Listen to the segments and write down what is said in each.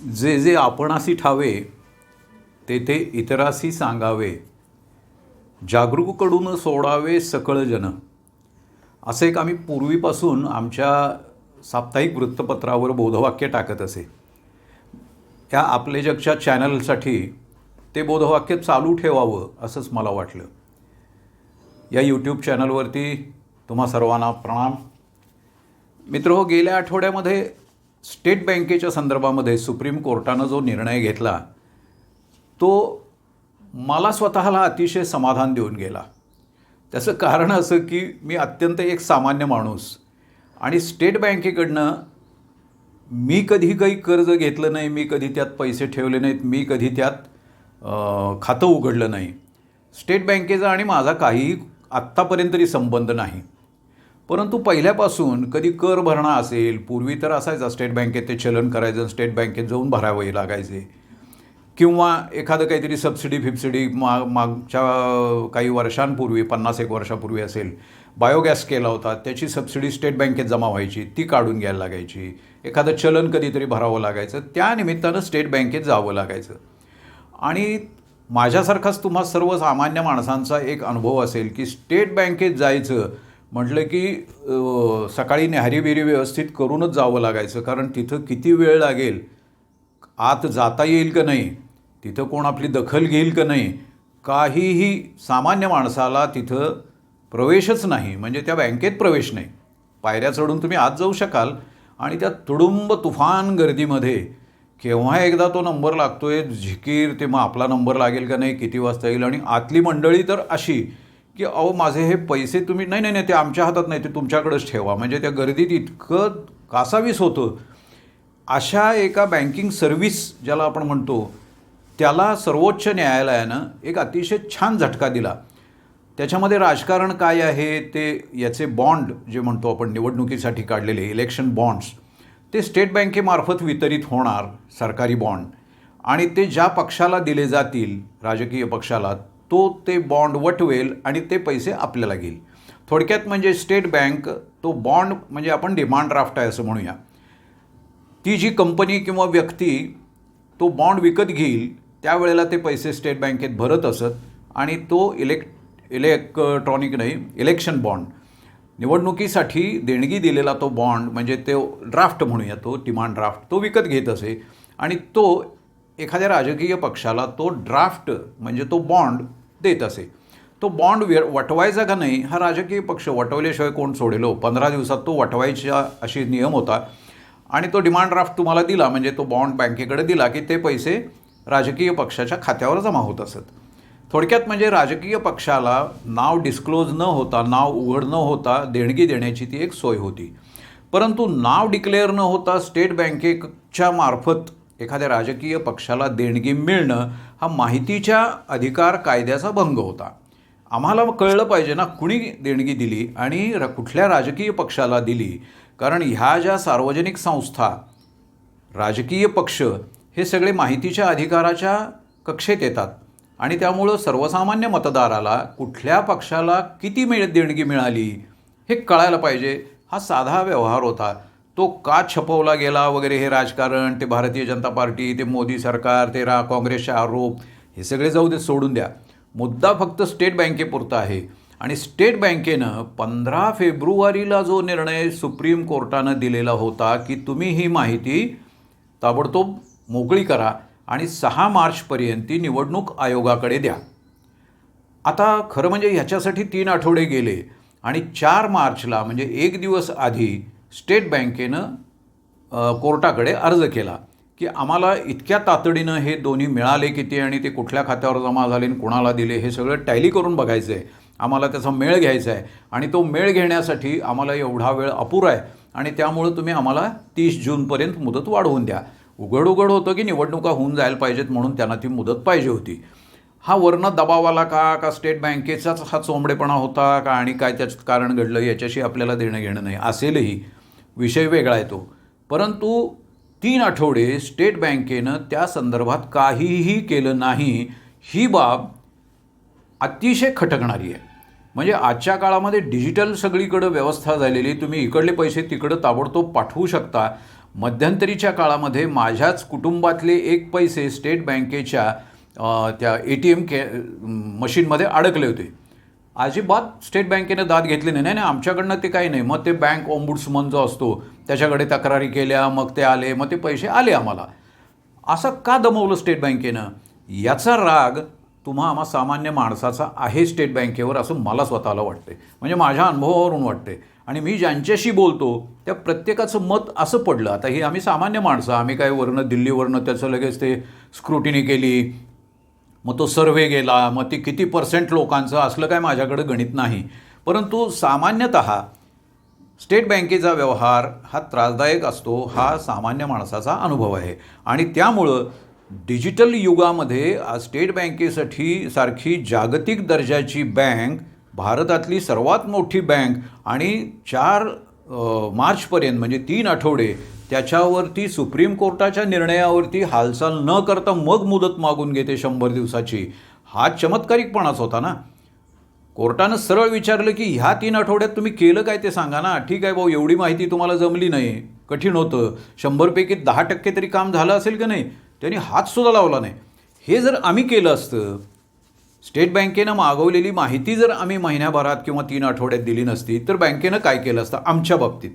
जे जे आपणासी ठावे ते ते इतरासी सांगावे. जागरूककडून सोडावे सकळ जन. असं एक आम्ही पूर्वीपासून आमच्या साप्ताहिक वृत्तपत्रावर बोधवाक्य टाकत असे. या आपले जगच्या चॅनलसाठी ते बोधवाक्य चालू ठेवावं असंच मला वाटलं. या यूट्यूब चॅनलवरती तुम्हा सर्वांना प्रणाम. मित्र हो गेल्या आठवड्यामध्ये स्टेट बँकेच्या संदर्भामध्ये सुप्रीम कोर्टानं जो निर्णय घेतला तो मला स्वतःला अतिशय समाधान देऊन गेला. त्याचं कारण असं की मी अत्यंत एक सामान्य माणूस आणि स्टेट बँकेकडनं मी कधी काही कर्ज घेतलं नाही मी कधी त्यात पैसे ठेवले नाहीत मी कधी त्यात खातं उघडलं नाही. स्टेट बँकेचा आणि माझा काहीही आत्तापर्यंत तरी संबंध नाही. परंतु पहिल्यापासून कधी कर भरणा असेल पूर्वी तर असायचा स्टेट बँकेत ते चलन करायचं स्टेट बँकेत जाऊन भरावे लागायचे. किंवा एखादं काहीतरी सबसिडी फिबसिडी मा मागच्या काही वर्षांपूर्वी पन्नास एक वर्षापूर्वी असेल बायोगॅस केला होता त्याची सबसिडी स्टेट बँकेत जमा व्हायची ती काढून घ्यायला लागायची. एखादं चलन कधीतरी भरावं लागायचं त्या निमित्तानं स्टेट बँकेत जावं लागायचं. आणि माझ्यासारखाच तुम्हा सर्वसामान्य माणसांचा एक अनुभव असेल की स्टेट बँकेत जायचं म्हटलं की सकाळी न्याहारीबिरी व्यवस्थित करूनच जावं लागायचं कारण तिथं किती वेळ लागेल? आत जाता येईल का नाही? तिथं कोण आपली दखल घेईल का नाही? काहीही सामान्य माणसाला तिथं प्रवेशच नाही म्हणजे त्या बँकेत प्रवेश नाही. पायऱ्या चढून तुम्ही आत जाऊ शकाल. आणि त्या तुडुंब तुफान गर्दीमध्ये केव्हा एकदा तो नंबर लागतो आहे झिकीर ते मग आपला नंबर लागेल का नाही किती वाजता येईल? आणि आतली मंडळी तर अशी की अहो माझे हे पैसे तुम्ही नाही नाही नाही ते आमच्या हातात नाही ते तुमच्याकडेच ठेवा. म्हणजे त्या गर्दीत इतकं कासावीस होतं. अशा एका बँकिंग सर्व्हिस ज्याला आपण म्हणतो त्याला सर्वोच्च न्यायालयानं एक अतिशय छान झटका दिला. त्याच्यामध्ये राजकारण काय आहे ते याचे बॉन्ड जे म्हणतो आपण निवडणुकीसाठी काढलेले इलेक्शन बॉन्ड्स ते स्टेट बँकेमार्फत वितरित होणार सरकारी बॉन्ड आणि ते ज्या पक्षाला दिले जातील राजकीय पक्षाला तो ते बॉन्ड वटवेल आणि ते पैसे आपल्याला घेईल. थोडक्यात म्हणजे स्टेट बँक तो बॉन्ड म्हणजे आपण डिमांड ड्राफ्ट आहे असं म्हणूया. ती जी कंपनी किंवा व्यक्ती तो बॉन्ड विकत घेईल त्यावेळेला ते पैसे स्टेट बँकेत भरत असत आणि तो इलेक् इलेक्ट्रॉनिक नाही इलेक्शन बॉन्ड निवडणुकीसाठी देणगी दिलेला तो बॉन्ड म्हणजे तो ड्राफ्ट म्हणूया तो डिमांड ड्राफ्ट तो विकत घेत असे. आणि तो एखाद्या राजकीय पक्षाला तो ड्राफ्ट म्हणजे तो बॉन्ड देत असे. तो बॉन्ड वे वटवायचा का नाही हा राजकीय पक्ष वटवल्याशिवाय कोण सोडेलो हो? पंधरा दिवसात तो वटवायचा अशी नियम होता. आणि तो डिमांड ड्राफ्ट तुम्हाला दिला म्हणजे तो बॉन्ड बँकेकडे दिला की ते पैसे राजकीय पक्षाच्या खात्यावर जमा होत असत. थोडक्यात म्हणजे राजकीय पक्षाला नाव डिस्क्लोज न होता नाव उघड न होता देणगी देण्याची ती एक सोय होती. परंतु नाव डिक्लेअर न होता स्टेट बँकेच्या मार्फत एखाद्या राजकीय पक्षाला देणगी मिळणं हा माहितीच्या अधिकार कायद्याचा भंग होता. आम्हाला कळलं पाहिजे ना कुणी देणगी दिली आणि र कुठल्या राजकीय पक्षाला दिली. कारण ह्या ज्या सार्वजनिक संस्था राजकीय पक्ष हे सगळे माहितीच्या अधिकाराच्या कक्षेत येतात. आणि त्यामुळं सर्वसामान्य मतदाराला कुठल्या पक्षाला किती मिळ देणगी मिळाली हे कळायला पाहिजे. हा साधा व्यवहार होता. तो का छपवला गेला वगैरे हे राजकारण ते भारतीय जनता पार्टी ते मोदी सरकार ते रा काँग्रेसचे आरोप हे सगळे जाऊ दे सोडून द्या. मुद्दा फक्त स्टेट बँकेपुरता आहे. आणि स्टेट बँकेनं पंधरा फेब्रुवारीला जो निर्णय सुप्रीम कोर्टानं दिलेला होता की तुम्ही ही माहिती ताबडतोब मोकळी करा आणि सहा मार्चपर्यंत ती निवडणूक आयोगाकडे द्या. आता खरं म्हणजे ह्याच्यासाठी तीन आठवडे गेले आणि चार मार्चला म्हणजे एक दिवस आधी स्टेट बँकेनं कोर्टाकडे अर्ज केला की आम्हाला इतक्या तातडीनं हे दोन्ही मिळाले किती आणि ते कुठल्या खात्यावर जमा झाले आणि कुणाला दिले हे सगळं टॅली करून बघायचं आहे आम्हाला त्याचा मेळ घ्यायचा आहे आणि तो मेळ घेण्यासाठी आम्हाला एवढा वेळ अपुरा आहे आणि त्यामुळं तुम्ही आम्हाला तीस जूनपर्यंत मुदत वाढवून द्या. उघड उघड होतं की निवडणुका होऊन जायला पाहिजेत म्हणून त्यांना ती मुदत पाहिजे होती. हा वर्ण दबावाला का का स्टेट बँकेचाच हा चोंबडेपणा होता का आणि काय त्याचं कारण घडलं याच्याशी आपल्याला देणं घेणं नाही असेलही. विषय वेगळा येतो. परंतु तीन आठवडे स्टेट बँकेनं त्या संदर्भात काहीही केलं नाही ही बाब अतिशय खटकणारी आहे. म्हणजे आजच्या काळामध्ये डिजिटल सगळीकडं व्यवस्था झालेली तुम्ही इकडले पैसे तिकडं ताबडतोब पाठवू शकता. मध्यंतरीच्या काळामध्ये माझ्याच कुटुंबातले एक पैसे स्टेट बँकेच्या त्या ए टी एम के मशीनमध्ये अडकले होते. अजिबात स्टेट बँकेने दाद घेतली नाही. नाही नाही, आमच्याकडनं ते काही नाही. मग ते बँक ओम्बुड्समन जो असतो त्याच्याकडे तक्रारी केल्या मग ते आले मग ते पैसे आले आम्हाला. असं का दमवलं स्टेट बँकेनं? याचा राग तुम्हा आम्हा सामान्य माणसाचा आहे स्टेट बँकेवर असं मला स्वतःला वाटते म्हणजे माझ्या अनुभवावरून वाटते आणि मी ज्यांच्याशी बोलतो त्या प्रत्येकाचं मत असं पडलं. आता ही आम्ही सामान्य माणसं आम्ही काय वरनं दिल्लीवरनं त्याचं लगेच ते स्क्रुटिनी केली मग तो सर्वे गेला मग ते किती पर्सेंट लोकांचं असलं काय माझ्याकडं गणित नाही. परंतु सामान्यतः स्टेट बँकेचा व्यवहार हा त्रासदायक असतो हा सामान्य माणसाचा अनुभव आहे. आणि त्यामुळं डिजिटल युगामध्ये स्टेट बँकेसाठी सारखी जागतिक दर्जाची बँक भारतातली सर्वात मोठी बँक आणि चार मार्चपर्यंत म्हणजे तीन आठवडे त्याच्यावरती सुप्रीम कोर्टाच्या निर्णयावरती हालचाल न करता मग मुदत मागून घेते शंभर दिवसाची. हा चमत्कारिकपणाच होता ना? कोर्टानं सरळ विचारलं की ह्या तीन आठवड्यात तुम्ही केलं काय ते सांगा ना? ठीक आहे भाऊ एवढी माहिती तुम्हाला जमली नाही. कठीण होतं. शंभरपैकी दहा टक्के तरी काम झालं असेल का नाही? त्यांनी हातसुद्धा लावला नाही. हे जर आम्ही केलं असतं स्टेट बँकेनं मागवलेली माहिती जर आम्ही महिन्याभरात किंवा तीन आठवड्यात दिली नसती तर बँकेनं काय केलं असतं? आमच्या बाबतीत.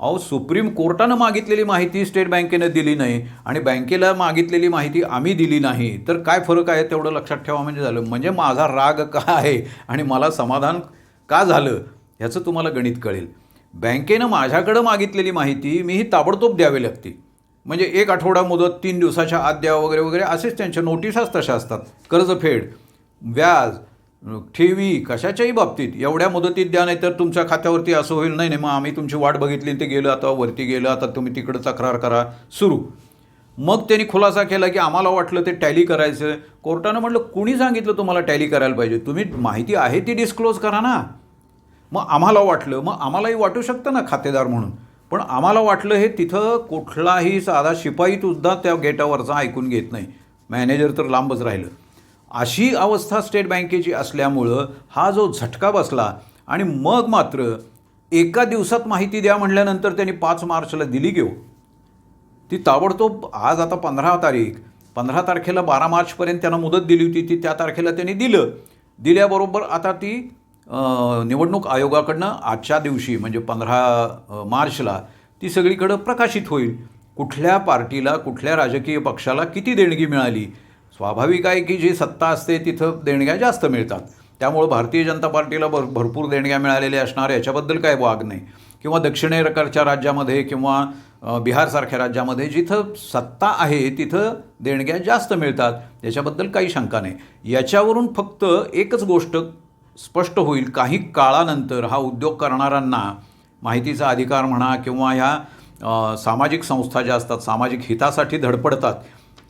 अहो सुप्रीम कोर्टानं मागितलेली माहिती स्टेट बँकेनं दिली नाही आणि बँकेला मागितलेली माहिती आम्ही दिली नाही. तर काय फरक आहे तेवढं लक्षात ठेवा म्हणजे झालं. म्हणजे माझा राग का आहे आणि मला समाधान का झालं ह्याचं तुम्हाला गणित कळेल. बँकेनं माझ्याकडं मागितलेली माहिती मी ही ताबडतोब द्यावी लागते. म्हणजे एक आठवडा मुदत तीन दिवसाच्या आत द्या वगैरे वगैरे असेच त्यांच्या नोटिसाच तशा असतात. कर्जफेड व्याज ठेवी कशाच्याही बाबतीत. एवढ्या मुदतीत द्या नाही तर तुमच्या खात्यावरती असं होईल. नाही नाही मग आम्ही तुमची वाट बघितली ते गेलं आता वरती गेलं आता तुम्ही तिकडं तक्रार करा. सुरू. मग त्यांनी खुलासा केला की आम्हाला वाटलं ते टॅली करायचं. कोर्टानं म्हटलं कुणी सांगितलं तुम्हाला टॅली करायला पाहिजे? तुम्ही माहिती आहे ती डिस्क्लोज करा ना. मग आम्हाला वाटलं मग आम्हालाही वाटू शकतं ना खातेदार म्हणून. पण आम्हाला वाटलं हे तिथं कुठलाही साधा शिपाईसुद्धा त्या गेटावरचा ऐकून घेत नाही. मॅनेजर तर लांबच राहिलं. अशी अवस्था स्टेट बँकेची असल्यामुळं हा जो झटका बसला आणि मग मात्र एका दिवसात माहिती द्या म्हटल्यानंतर त्यांनी पाच मार्चला दिली घेऊ ती ताबडतोब आज आता पंधरा तारीख पंधरा तारखेला बारा मार्चपर्यंत त्यांना मुदत दिली होती ती त्या तारखेला त्यांनी दिलं. दिल्याबरोबर आता ती निवडणूक आयोगाकडनं आजच्या दिवशी म्हणजे पंधरा मार्चला ती सगळीकडं प्रकाशित होईल. कुठल्या पार्टीला कुठल्या राजकीय पक्षाला किती देणगी मिळाली? स्वाभाविक आहे की जी सत्ता असते तिथं देणग्या जास्त मिळतात. त्यामुळं भारतीय जनता पार्टीला भर भरपूर देणग्या मिळालेल्या असणार याच्याबद्दल काय वाग नाही. किंवा दक्षिणेकडच्या राज्यामध्ये किंवा बिहारसारख्या राज्यामध्ये जिथं सत्ता आहे तिथं देणग्या जास्त मिळतात याच्याबद्दल काही शंका नाही. याच्यावरून फक्त एकच गोष्ट स्पष्ट होईल. काही काळानंतर हा उद्योग करणाऱ्यांना माहितीचा अधिकार म्हणा किंवा ह्या सामाजिक संस्था ज्या असतात सामाजिक हितासाठी धडपडतात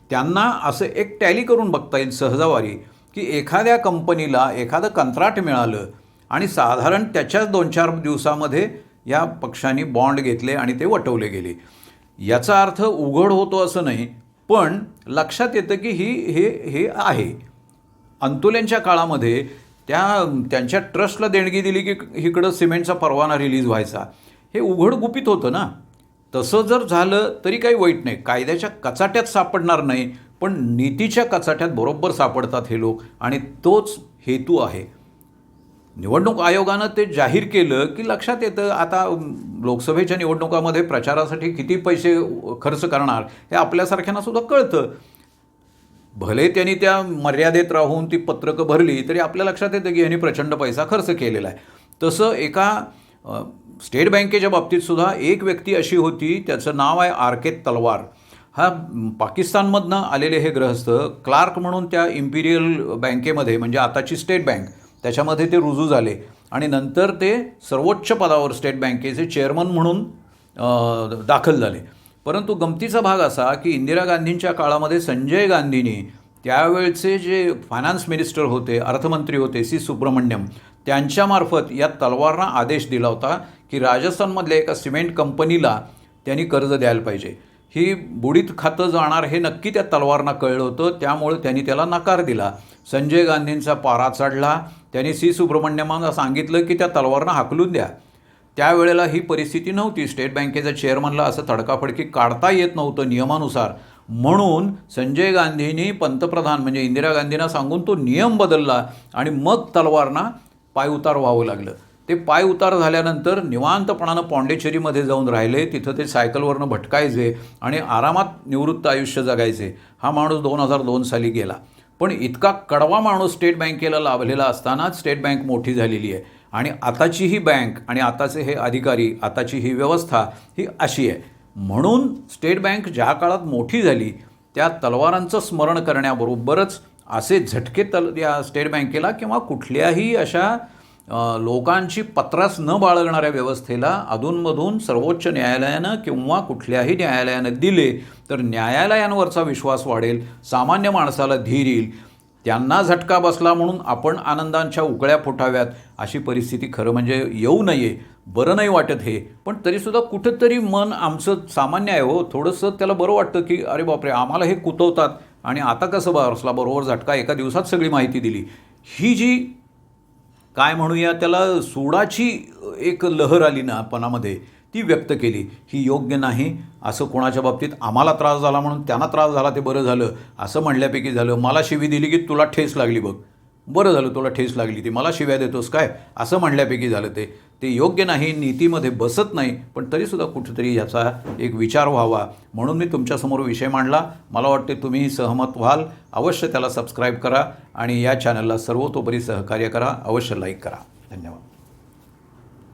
त्यांना असं एक टॅली करून बघता येईल सहजावारी की एखाद्या कंपनीला एखादं कंत्राट मिळालं आणि साधारण त्याच्याच दोन चार दिवसामध्ये या पक्षांनी बॉन्ड घेतले आणि ते वटवले गेले. याचा अर्थ उघड होतो असं नाही पण लक्षात येतं की ही हे हे आहे. अंतुल्यांच्या काळामध्ये त्या त्यांच्या ट्रस्टला देणगी दिली की इकडं सिमेंटचा परवाना रिलीज व्हायचा. हे उघड गुपित होतं ना? तसं जर झालं तरी काही वाईट नाही. कायद्याच्या कचाट्यात सापडणार नाही पण नीतीच्या कचाट्यात बरोबर सापडतात हे लोक आणि तोच हेतू आहे. निवडणूक आयोगानं ते जाहीर केलं की लक्षात येतं आता लोकसभेच्या निवडणुकामध्ये प्रचारासाठी किती पैसे खर्च करणार हे आपल्यासारख्यांना सुद्धा कळतं. भले त्यांनी त्या मर्यादेत राहून ती पत्रकं भरली तरी आपल्या लक्षात येतं की यांनी प्रचंड पैसा खर्च केलेला आहे. तसं एका स्टेट बँकेच्या बाबतीत सुद्धा एक व्यक्ती अशी होती त्याचं नाव आहे आर के तलवार. हा पाकिस्तानमधनं आलेले हे ग्रहस्थ क्लार्क म्हणून त्या इम्पिरियल बँकेमध्ये म्हणजे आताची स्टेट बँक त्याच्यामध्ये ते रुजू झाले. आणि नंतर ते सर्वोच्च पदावर स्टेट बँकेचे चेअरमन म्हणून दाखल झाले. परंतु गमतीचा भाग असा की इंदिरा गांधींच्या काळामध्ये संजय गांधींनी त्यावेळचे जे फायनान्स मिनिस्टर होते अर्थमंत्री होते सी सुब्रमण्यम त्यांच्यामार्फत या तलवारना आदेश दिला होता की राजस्थानमधल्या एका सिमेंट कंपनीला त्यांनी कर्ज द्यायला पाहिजे. ही बुडीत खातं जाणार हे नक्की त्या तलवारना कळलं होतं. त्यामुळे त्यांनी त्याला नकार दिला. संजय गांधींचा पारा चढला. त्यांनी सी. सुब्रमण्यमांना सांगितलं की त्या तलवारना हाकलून द्या. त्यावेळेला ही परिस्थिती नव्हती. स्टेट बँकेच्या चेअरमनला असं तडकाफडकी काढता येत नव्हतं नियमानुसार. म्हणून संजय गांधींनी पंतप्रधान म्हणजे इंदिरा गांधींना सांगून तो नियम बदलला आणि मग तलवारना पायउतार व्हावं लागलं. ते पाय उतार झाल्यानंतर निवांतपणानं पॉंडेचेरीमध्ये जाऊन राहिले. तिथं ते सायकलवरनं भटकायचे आणि आरामात निवृत्त आयुष्य जगायचे. हा माणूस दोन हजार दोन साली गेला. पण इतका कडवा माणूस स्टेट बँकेला लाभलेला असतानाच स्टेट बँक मोठी झालेली आहे. आणि आताची ही बँक आणि आताचे हे अधिकारी आताची ही व्यवस्था ही अशी आहे. म्हणून स्टेट बँक ज्या काळात मोठी झाली त्या तलवारांचं स्मरण करण्याबरोबरच असे झटके तल या स्टेट बँकेला किंवा कुठल्याही अशा लोकांची पत्रास न बाळगणाऱ्या व्यवस्थेला अधूनमधून सर्वोच्च न्यायालयानं किंवा कुठल्याही न्यायालयानं दिले तर न्यायालयांवरचा विश्वास वाढेल सामान्य माणसाला धीर येईल. त्यांना झटका बसला म्हणून आपण आनंदांच्या उकळ्या फुटाव्यात अशी परिस्थिती खरं म्हणजे येऊ नये बरं नाही वाटत हे. पण तरीसुद्धा कुठंतरी मन आमचं सामान्य आहे हो. थोडंसं त्याला बरं वाटतं की अरे बापरे आम्हाला हे कुतवतात. आणि आता कसं बसला बरोबर झटका एका दिवसात सगळी माहिती दिली. ही जी काय म्हणूया त्याला सोडाची एक लहर आली ना पणामध्ये ती व्यक्त केली. ही योग्य नाही असं कोणाच्या बाबतीत आम्हाला त्रास झाला म्हणून त्यांना त्रास झाला ते बरं झालं. असं म्हणल्यापैकी झालं मला शिवी दिली की तुला ठेस लागली बघ. बरं झालं तुला ठेस लागली ती. मला शिव्या देतोस काय? असं म्हणल्यापैकी झालं ते. ते योग्य नाही नीतीमध्ये बसत नाही पण तरीसुद्धा कुठेतरी याचा एक विचार व्हावा. म्हणून मी तुमच्यासमोर विषय मांडला. मला वाटते तुम्ही सहमत व्हाल. अवश्य त्याला सबस्क्राईब करा आणि या चॅनलला सर्वतोपरी सहकार्य करा. अवश्य लाईक करा. धन्यवाद.